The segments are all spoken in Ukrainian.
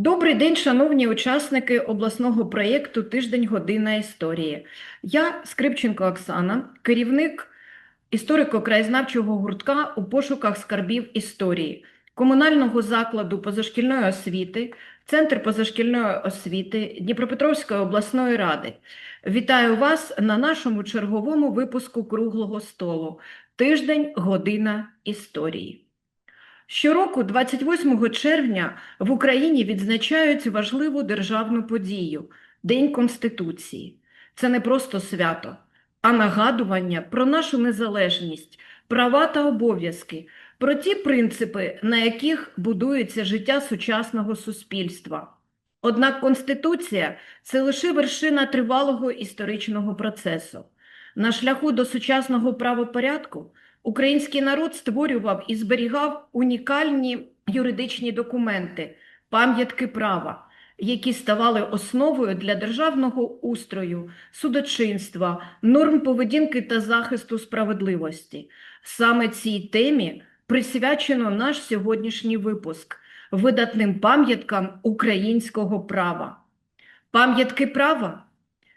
Добрий день, шановні учасники обласного проєкту Тиждень година історії. Я Скрипченко Оксана, керівник історико-краєзнавчого гуртка у пошуках скарбів історії, комунального закладу позашкільної освіти, Центр позашкільної освіти Дніпропетровської обласної ради. Вітаю вас на нашому черговому випуску круглого столу Тиждень година історії. Щороку, 28 червня, в Україні відзначають важливу державну подію День Конституції. Це не просто свято, а нагадування про нашу незалежність, права та обов'язки, про ті принципи, на яких будується життя сучасного суспільства. Однак Конституція це лише вершина тривалого історичного процесу. На шляху до сучасного правопорядку Український народ створював і зберігав унікальні юридичні документи, пам'ятки права, які ставали основою для державного устрою, судочинства, норм поведінки та захисту справедливості. Саме цій темі присвячено наш сьогоднішній випуск видатним пам'яткам українського права. Пам'ятки права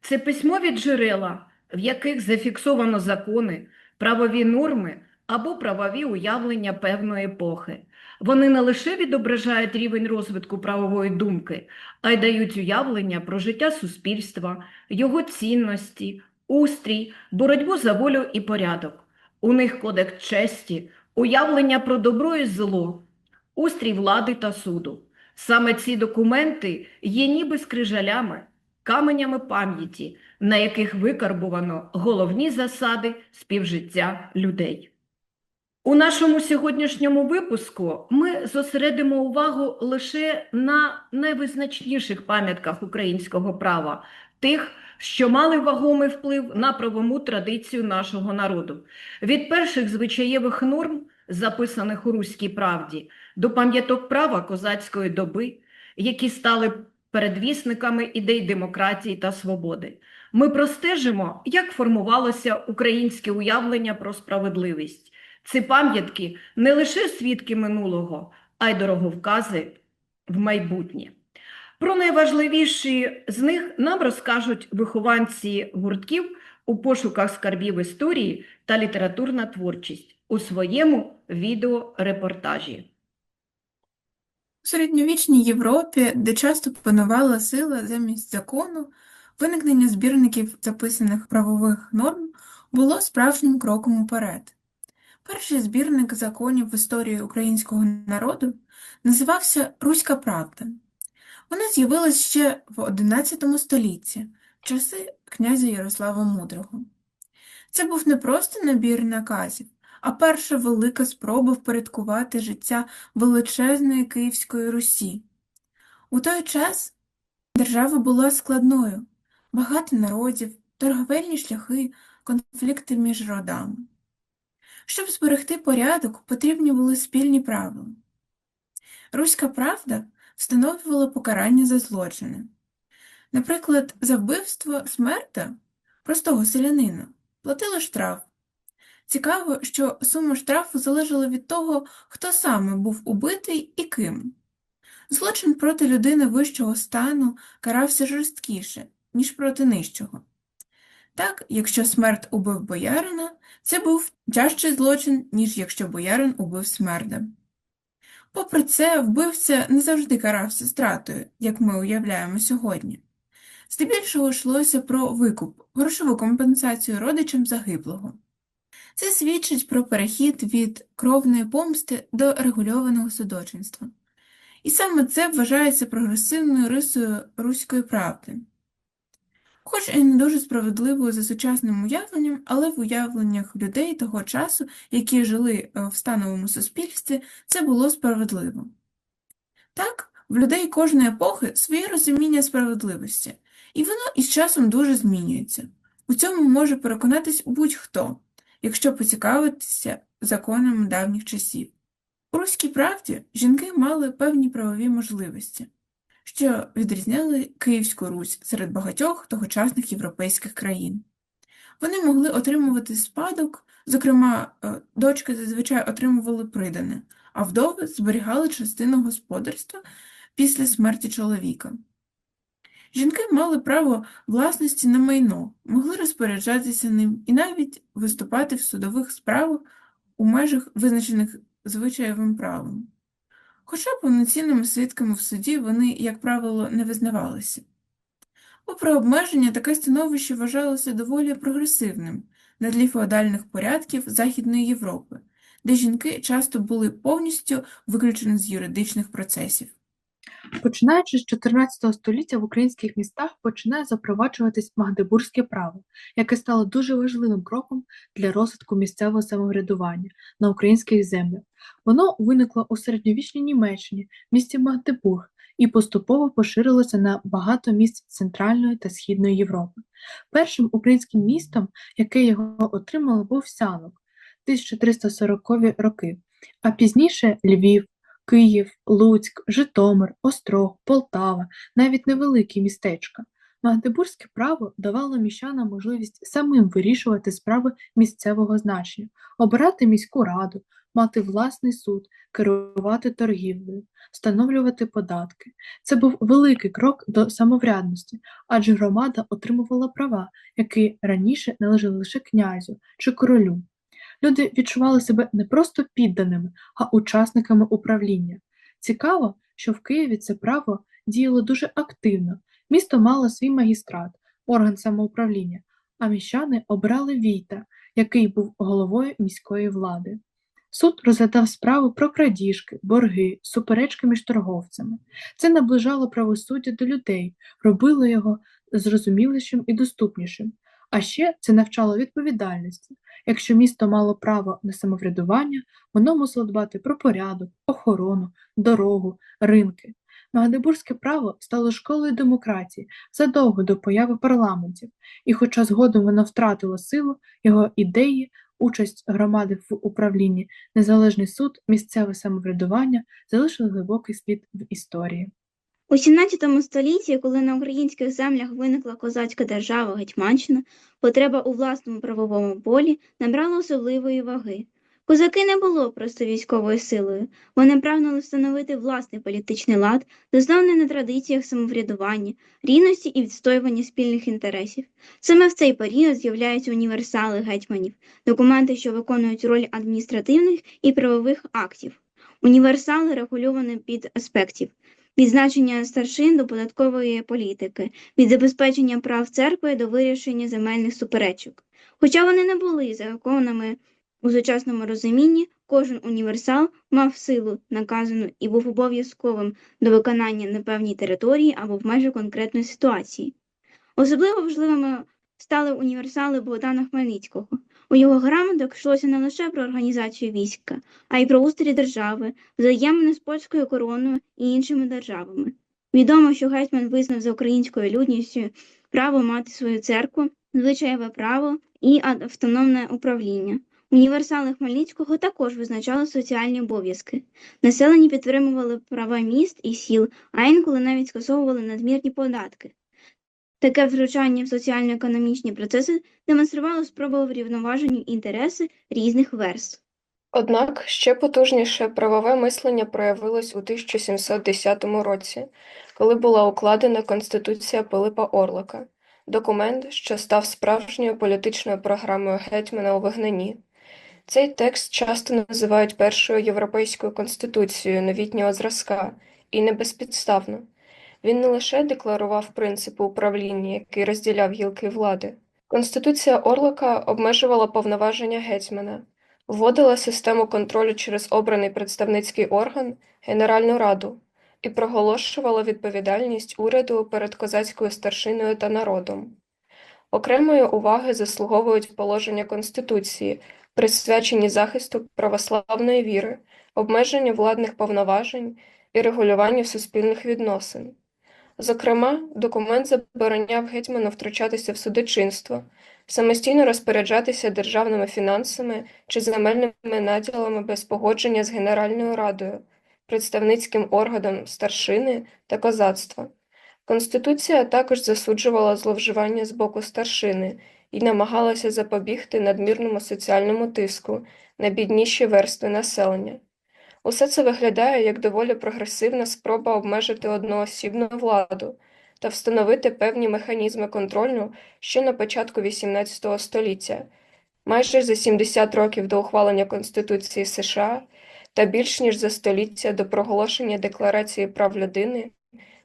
це письмові джерела, в яких зафіксовано закони, правові норми або правові уявлення певної епохи. Вони не лише відображають рівень розвитку правової думки, а й дають уявлення про життя суспільства, його цінності, устрій, боротьбу за волю і порядок. У них кодекс честі, уявлення про добро і зло, устрій влади та суду. Саме ці документи є ніби скрижалями, каменями пам'яті, на яких викарбувано головні засади співжиття людей. У нашому сьогоднішньому випуску ми зосередимо увагу лише на найвизначніших пам'ятках українського права, тих, що мали вагомий вплив на правову традицію нашого народу. Від перших звичаєвих норм, записаних у Руській правді, до пам'яток права козацької доби, які стали передвісниками ідей демократії та свободи. Ми простежимо, як формувалося українське уявлення про справедливість. Ці пам'ятки не лише свідки минулого, а й дороговкази в майбутнє. Про найважливіші з них нам розкажуть вихованці гуртків у пошуках скарбів історії та літературна творчість у своєму відеорепортажі. У середньовічній Європі, де часто панувала сила замість закону, виникнення збірників записаних правових норм було справжнім кроком уперед. Перший збірник законів в історії українського народу називався Руська правда. Вона з'явилась ще в XI столітті, в часи князя Ярослава Мудрого. Це був не просто набір наказів, а перша велика спроба впорядкувати життя величезної Київської Русі. У той час держава була складною, багато народів, торговельні шляхи, конфлікти між родами. Щоб зберегти порядок, потрібні були спільні правила. Руська правда встановлювала покарання за злочини. Наприклад, за вбивство смерта простого селянина платили штраф. Цікаво, що сума штрафу залежала від того, хто саме був убитий і ким. Злочин проти людини вищого стану карався жорсткіше, ніж проти нижчого. Так, якщо смерть убив боярина, це був тяжчий злочин, ніж якщо боярин убив смерда. Попри це, вбивця не завжди карався стратою, як ми уявляємо сьогодні. Здебільшого йшлося про викуп, грошову компенсацію родичам загиблого. Це свідчить про перехід від кровної помсти до регульованого судочинства. І саме це вважається прогресивною рисою руської правди. Хоч і не дуже справедливою за сучасним уявленням, але в уявленнях людей того часу, які жили е, в становому суспільстві, це було справедливо. Так, в людей кожної епохи своє розуміння справедливості, і воно із часом дуже змінюється. У цьому може переконатись будь-хто, якщо поцікавитися законами давніх часів. У руській правді жінки мали певні правові можливості, що відрізняли Київську Русь серед багатьох тогочасних європейських країн. Вони могли отримувати спадок, зокрема, е, дочки зазвичай отримували придане, а вдови зберігали частину господарства після смерті чоловіка. Жінки мали право власності на майно, могли розпоряджатися ним і навіть виступати в судових справах у межах, визначених звичаєвим правом. Хоча повноцінними свідками в суді вони, як правило, не визнавалися. Попри обмеження, таке становище вважалося доволі прогресивним на тлі феодальних порядків Західної Європи, де жінки часто були повністю виключені з юридичних процесів. Починаючи з 14 століття в українських містах починає запроваджуватись магдебурзьке право, яке стало дуже важливим кроком для розвитку місцевого самоврядування на українських землях. Воно виникло у середньовічній Німеччині, місті Магдебург, і поступово поширилося на багато місць Центральної та Східної Європи. Першим українським містом, яке його отримало, був Сянок 1340 роки, а пізніше Львів. Київ, Луцьк, Житомир, Острог, Полтава, навіть невеликі містечка. Магдебурзьке право давало міщанам можливість самим вирішувати справи місцевого значення, обирати міську раду, мати власний суд, керувати торгівлею, встановлювати податки. Це був великий крок до самоврядності, адже громада отримувала права, які раніше належали лише князю чи королю. Люди відчували себе не просто підданими, а учасниками управління. Цікаво, що в Києві це право діяло дуже активно. Місто мало свій магістрат, орган самоуправління, а міщани обрали війта, який був головою міської влади. Суд розглядав справи про крадіжки, борги, суперечки між торговцями. Це наближало правосуддя до людей, робило його зрозумілішим і доступнішим. А ще це навчало відповідальності. Якщо місто мало право на самоврядування, воно мусило дбати про порядок, охорону, дорогу, ринки. Магдебурзьке право стало школою демократії задовго до появи парламентів, і хоча згодом воно втратило силу, його ідеї, участь громади в управлінні, незалежний суд, місцеве самоврядування залишили глибокий слід в історії. У XVII столітті, коли на українських землях виникла козацька держава Гетьманщина, потреба у власному правовому полі набрала особливої ваги. Козаки не було просто військовою силою, вони прагнули встановити власний політичний лад, заснований на традиціях самоврядування, рівності і відстоювання спільних інтересів. Саме в цей період з'являються універсали гетьманів, документи, що виконують роль адміністративних і правових актів. Універсали регульовані під аспектів від значення старшин до податкової політики, від забезпечення прав церкви до вирішення земельних суперечок. Хоча вони не були законами у сучасному розумінні, кожен універсал мав силу наказану і був обов'язковим до виконання на певній території або в межах конкретної ситуації. Особливо важливими стали універсали Богдана Хмельницького. У його грамотах йшлося не лише про організацію війська, а й про устрій держави, взаємини з польською короною і іншими державами. Відомо, що гетьман визнав за українською людністю право мати свою церкву, звичаєве право і автономне управління. Універсали Хмельницького також визначали соціальні обов'язки. Населені підтримували права міст і сіл, а інколи навіть скасовували надмірні податки. Таке втручання в соціально-економічні процеси демонструвало спробу врівноваження інтереси різних верств. Однак ще потужніше правове мислення проявилось у 1710 році, коли була укладена Конституція Пилипа Орлика, документ, що став справжньою політичною програмою гетьмана у вигнанні. Цей текст часто називають першою європейською конституцією новітнього зразка, і не безпідставно. Він не лише декларував принципи управління, який розділяв гілки влади. Конституція Орлика обмежувала повноваження гетьмана, вводила систему контролю через обраний представницький орган Генеральну Раду і проголошувала відповідальність уряду перед козацькою старшиною та народом. Окремої уваги заслуговують положення Конституції, присвячені захисту православної віри, обмеженню владних повноважень і регулюванню суспільних відносин. Зокрема, документ забороняв гетьману втручатися в судочинство, самостійно розпоряджатися державними фінансами чи земельними наділами без погодження з Генеральною Радою, представницьким органом старшини та козацтва. Конституція також засуджувала зловживання з боку старшини і намагалася запобігти надмірному соціальному тиску на бідніші верстви населення. Усе це виглядає як доволі прогресивна спроба обмежити одноосібну владу та встановити певні механізми контролю ще на початку XVIII століття, майже за 70 років до ухвалення Конституції США та більш ніж за століття до проголошення Декларації прав людини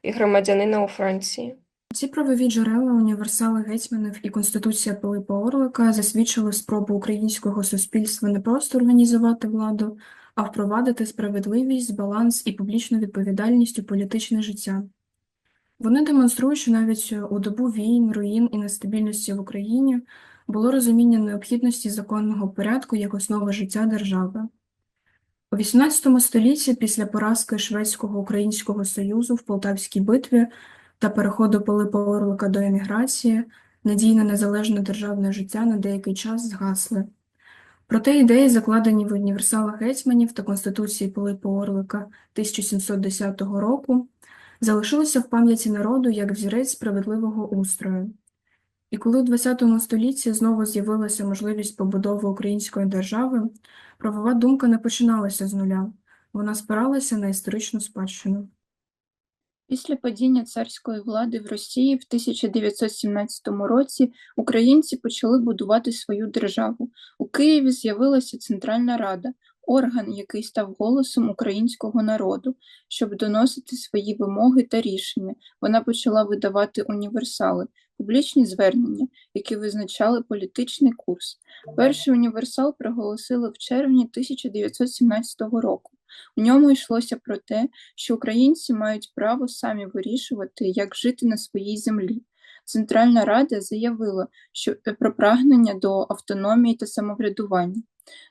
і громадянина у Франції. Ці правові джерела, універсали гетьманів і Конституція Пилипа Орлика засвідчили спробу українського суспільства не просто організувати владу, а впровадити справедливість, баланс і публічну відповідальність у політичне життя. Вони демонструють, що навіть у добу війн, руїн і нестабільності в Україні було розуміння необхідності законного порядку як основи життя держави. У XVIII столітті, після поразки Шведського-Українського союзу в Полтавській битві та переходу Пилипа Орлика до еміграції, надії на незалежне державне життя на деякий час згасли. Проте ідеї, закладені в універсалах гетьманів та Конституції Пилипа Орлика 1710 року, залишилися в пам'яті народу як взірець справедливого устрою. І коли у ХХ столітті знову з'явилася можливість побудови української держави, правова думка не починалася з нуля, вона спиралася на історичну спадщину. Після падіння царської влади в Росії в 1917 році українці почали будувати свою державу. У Києві з'явилася Центральна Рада, орган, який став голосом українського народу, щоб доносити свої вимоги та рішення. Вона почала видавати універсали, публічні звернення, які визначали політичний курс. Перший універсал проголосили в червні 1917 року. У ньому йшлося про те, що українці мають право самі вирішувати, як жити на своїй землі. Центральна Рада заявила, що е, про прагнення до автономії та самоврядування.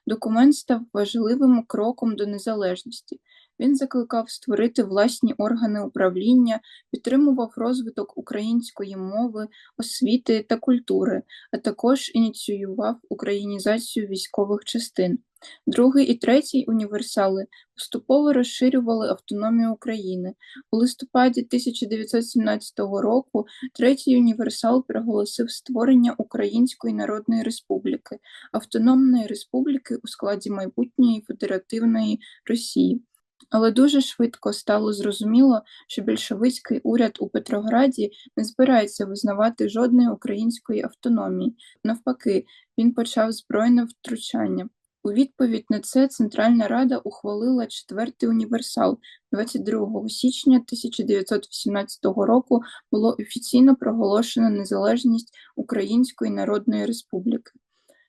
Документ став важливим кроком до незалежності. Він закликав створити власні органи управління, підтримував розвиток української мови, освіти та культури, а також ініціював українізацію військових частин. Другий і третій універсали поступово розширювали автономію України. У листопаді 1917 року третій універсал проголосив створення Української Народної Республіки, автономної республіки у складі майбутньої федеративної Росії. Але дуже швидко стало зрозуміло, що більшовицький уряд у Петрограді не збирається визнавати жодної української автономії. Навпаки, він почав збройне втручання. У відповідь на це Центральна Рада ухвалила четвертий універсал. 22 січня 1918 року було офіційно проголошено незалежність Української Народної Республіки.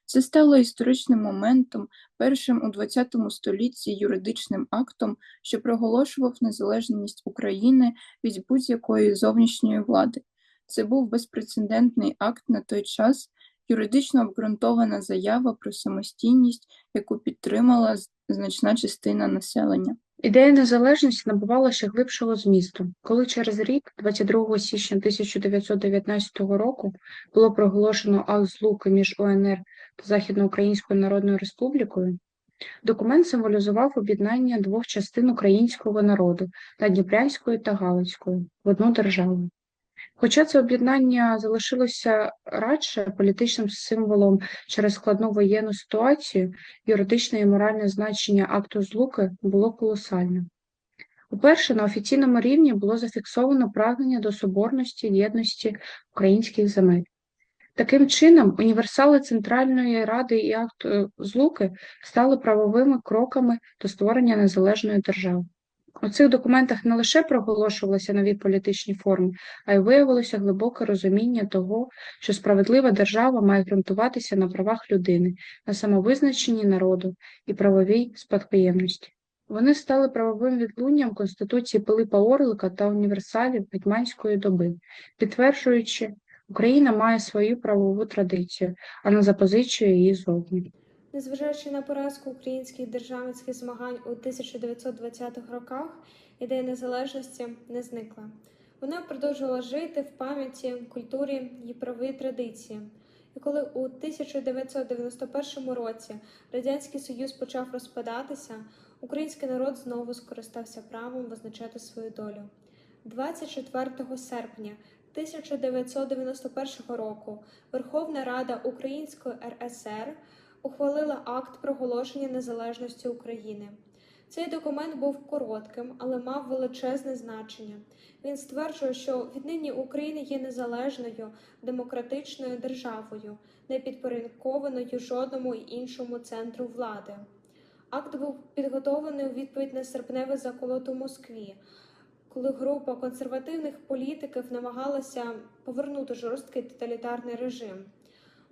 Це стало історичним моментом, першим у ХХ столітті юридичним актом, що проголошував незалежність України від будь-якої зовнішньої влади. Це був безпрецедентний акт на той час, юридично обґрунтована заява про самостійність, яку підтримала значна частина населення. Ідея незалежності набувала ще глибшого змісту, коли через рік, 22 січня 1919 року, було проголошено акт злуки між УНР та Західноукраїнською Народною Республікою, документ символізував об'єднання двох частин українського народу Надніпрянської та Галицької в одну державу. Хоча це об'єднання залишилося радше політичним символом через складну воєнну ситуацію, юридичне і моральне значення акту злуки було колосальним. Уперше на офіційному рівні було зафіксовано прагнення до соборності і єдності українських земель. Таким чином, універсали Центральної Ради і акт злуки стали правовими кроками до створення незалежної держави. У цих документах не лише проголошувалися нові політичні форми, а й виявилося глибоке розуміння того, що справедлива держава має ґрунтуватися на правах людини, на самовизначенні народу і правовій спадкоємності. Вони стали правовим відлунням Конституції Пилипа Орлика та універсалів гетьманської доби, підтверджуючи, Україна має свою правову традицію, а не запозичує її зовні. Незважаючи на поразку українських державницьких змагань у 1920-х роках, ідея незалежності не зникла. Вона продовжувала жити в пам'яті, культурі і правовій традиції. І коли у 1991 році Радянський Союз почав розпадатися, український народ знову скористався правом визначати свою долю. 24 серпня 1991 року Верховна Рада Української РСР ухвалила акт проголошення незалежності України. Цей документ був коротким, але мав величезне значення. Він стверджує, що віднині Україна є незалежною демократичною державою, не підпорядкованою жодному іншому центру влади. Акт був підготовлений у відповідь на серпневий заколот у Москві, коли група консервативних політиків намагалася повернути жорсткий тоталітарний режим.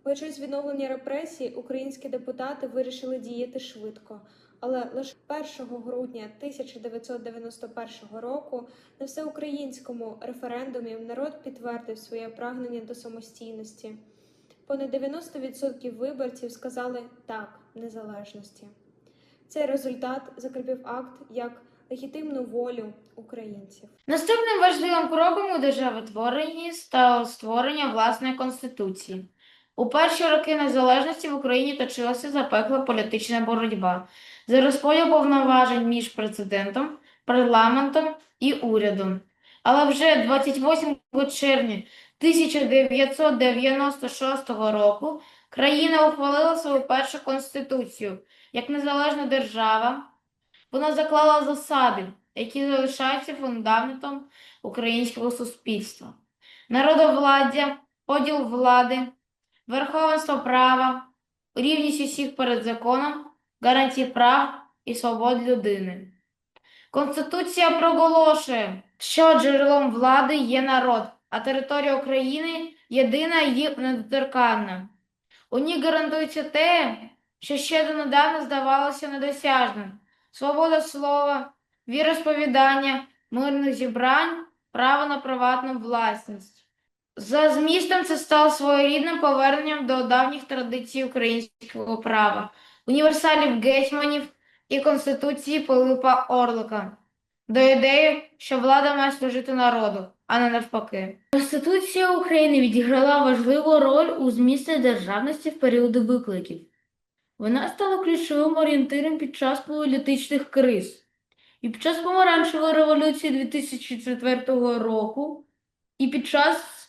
Боячись відновлення репресій, українські депутати вирішили діяти швидко, але лише 1 грудня 1991 року на всеукраїнському референдумі народ підтвердив своє прагнення до самостійності. Понад 90% виборців сказали так незалежності. Цей результат закріпив акт як легітимну волю українців. Наступним важливим кроком у державотворенні стало створення власної конституції. У перші роки незалежності в Україні точилася запекла політична боротьба за розподіл повноважень між президентом, парламентом і урядом. Але вже 28 червня 1996 року країна ухвалила свою першу конституцію як незалежна держава. Вона заклала засади, які залишаються фундаментом українського суспільства. Народовладдя, поділ влади, верховенство права, рівність усіх перед законом, гарантії прав і свобод людини. Конституція проголошує, що джерелом влади є народ, а територія України єдина і недоторканна. У ній гарантується те, що ще донедавна здавалося недосяжним. Свобода слова, віросповідання, мирних зібрань, право на приватну власність. За змістом це стало своєрідним поверненням до давніх традицій українського права, універсалів гетьманів і Конституції Пилипа Орлика, до ідеї, що влада має служити народу, а не навпаки. Конституція України відіграла важливу роль у змісті державності в періоди викликів. Вона стала ключовим орієнтиром під час політичних криз. І під час помаранчевої революції 2004 року, і під час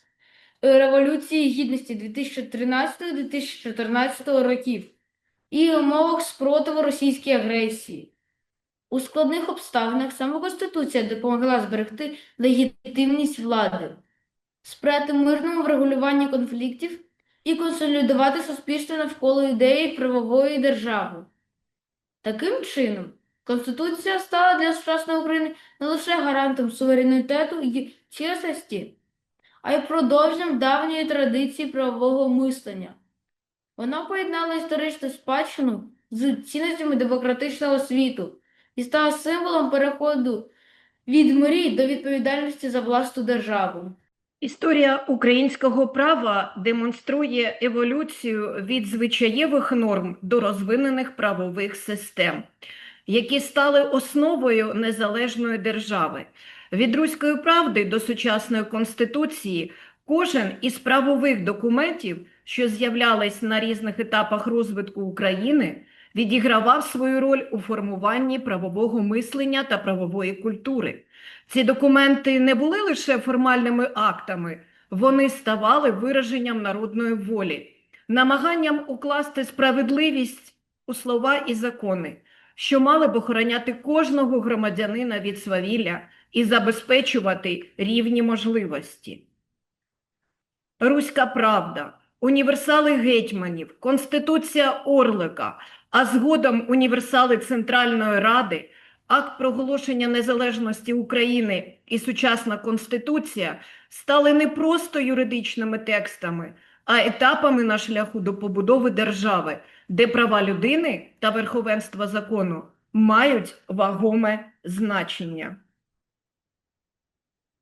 Революції Гідності 2013-2014 років, і умовах спротиву російській агресії. У складних обставинах саме Конституція допомогла зберегти легітимність влади, сприяти мирному врегулюванню конфліктів і консолідувати суспільство навколо ідеї правової держави. Таким чином, Конституція стала для сучасної України не лише гарантом суверенітету і чесності, а й продовженням давньої традиції правового мислення. Вона поєднала історичну спадщину з цінностями демократичного світу і стала символом переходу від мрій до відповідальності за власну державу. Історія українського права демонструє еволюцію від звичаєвих норм до розвинених правових систем, які стали основою незалежної держави. Від руської правди до сучасної конституції кожен із правових документів, що з'являлись на різних етапах розвитку України, відігравав свою роль у формуванні правового мислення та правової культури. Ці документи не були лише формальними актами, вони ставали вираженням народної волі, намаганням укласти справедливість у слова і закони, що мали б охороняти кожного громадянина від свавілля і забезпечувати рівні можливості. Руська правда, універсали гетьманів, Конституція Орлика, а згодом універсали Центральної Ради – Акт проголошення незалежності України і сучасна Конституція стали не просто юридичними текстами, а етапами на шляху до побудови держави, де права людини та верховенство закону мають вагоме значення.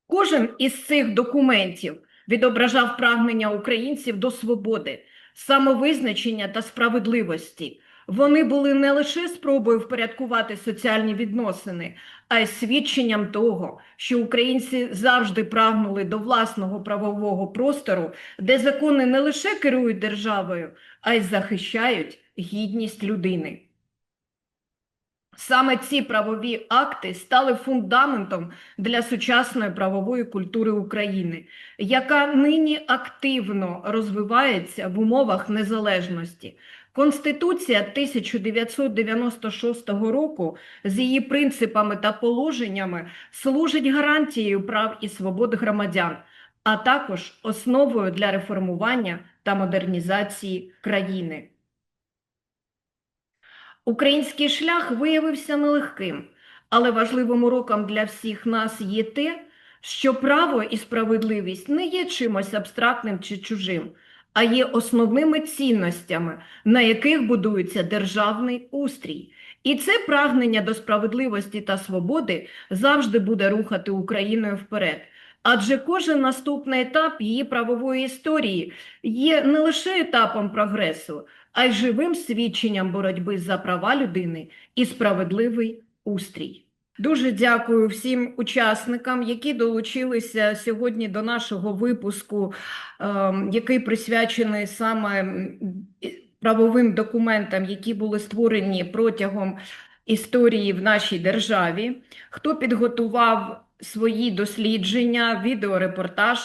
Кожен із цих документів відображав прагнення українців до свободи, самовизначення та справедливості. Вони були не лише спробою впорядкувати соціальні відносини, а й свідченням того, що українці завжди прагнули до власного правового простору, де закони не лише керують державою, а й захищають гідність людини. Саме ці правові акти стали фундаментом для сучасної правової культури України, яка нині активно розвивається в умовах незалежності. Конституція 1996 року з її принципами та положеннями служить гарантією прав і свобод громадян, а також основою для реформування та модернізації країни. Український шлях виявився нелегким, але важливим уроком для всіх нас є те, що право і справедливість не є чимось абстрактним чи чужим, а є основними цінностями, на яких будується державний устрій. І це прагнення до справедливості та свободи завжди буде рухати Україною вперед. Адже кожен наступний етап її правової історії є не лише етапом прогресу, а й живим свідченням боротьби за права людини і справедливий устрій. Дуже дякую всім учасникам, які долучилися сьогодні до нашого випуску, ем, який присвячений саме правовим документам, які були створені протягом історії в нашій державі. Хто підготував свої дослідження, відеорепортаж.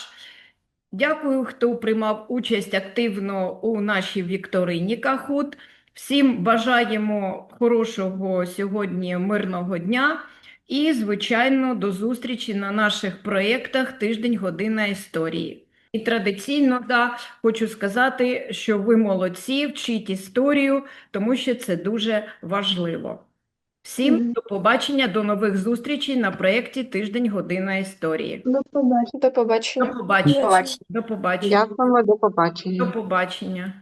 Дякую, хто приймав участь активно у нашій вікторині Кахут. Всім бажаємо хорошого сьогодні мирного дня і, звичайно, до зустрічі на наших проєктах Тиждень Година історії. І традиційно да, хочу сказати, що ви молодці, вчіть історію, тому що це дуже важливо. Всім до побачення, до нових зустрічей на проєкті Тиждень Година історії. До побачення. До побачення. До побачення. Дякуємо, до побачення. До побачення.